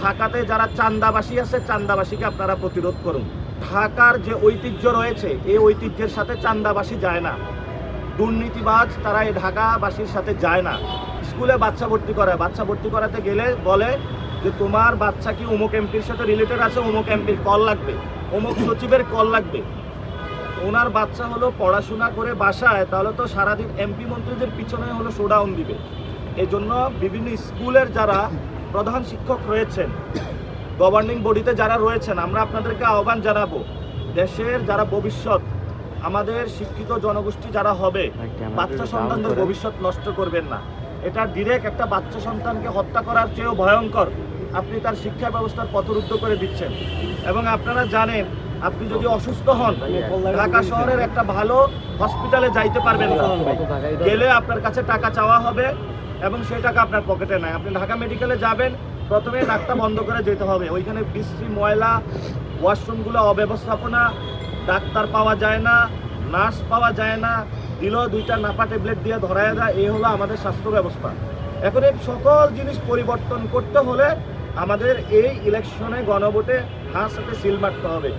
ঢাকাতে যারা চান্দাবাসী আছে চান্দাবাসীকে আপনারা প্রতিরোধ করুন। ঢাকার যে ঐতিহ্য রয়েছে, এই ঐতিহ্যের সাথে চান্দাবাসী যায় না। দুর্নীতিবাজ তারা এই ঢাকাবাসীর সাথে যায় না। স্কুলে বাচ্চা ভর্তি করায়। বাচ্চা ভর্তি করাতে গেলে বলে যে, তোমার বাচ্চা কি অমুক এমপির সাথে রিলেটেড আছে? অমুক এমপির কল লাগবে। অমুক সচিবের কল লাগবে। ওনার বাচ্চা হলো পড়াশোনা করে বাসায়, তাহলে তো সারাদিন এমপি মন্ত্রীদের পিছনে হলো শোডাউন দিবে। এই জন্য বিভিন্ন স্কুলের যারা প্রধান শিক্ষক রয়েছেন। গভর্নিং বডিতে যারা রয়েছেন আমরা আপনাদেরকে আহ্বান জানাব দেশের যারা ভবিষ্যৎ আমাদের শিক্ষিত জনগোষ্ঠী যারা হবে বাচ্চা সন্তানদের ভবিষ্যৎ নষ্ট করবেন না। এটা ডিরেক্ট একটা বাচ্চা সন্তানকে হত্যা করার চেয়েও ভয়ঙ্কর। আপনি তার শিক্ষা ব্যবস্থার পথরুদ্ধ করে দিচ্ছেন। এবং আপনারা জানেন আপনি যদি অসুস্থ হন ঢাকা শহরের একটা ভালো হসপিটালে যাইতে পারবেন না গেলে আপনার কাছে টাকা চাওয়া হবে এবং সেই টাকা আপনার পকেটে নাই। আপনি ঢাকা মেডিকেলে যাবেন প্রথমে নাকটা বন্ধ করে যেতে হবে। ওইখানে বিশ্রী ময়লা ওয়াশরুমগুলো অব্যবস্থাপনা ডাক্তার পাওয়া যায় না নার্স পাওয়া যায় না দিলেও দুইটা নাপা ট্যাবলেট দিয়ে ধরায় দেয়। এই হলো আমাদের স্বাস্থ্য ব্যবস্থা। এখন এই সকল জিনিস পরিবর্তন করতে হলে আমাদের এই ইলেকশনে গণভোটে হাঁ সাথে সিল মারতে হবে।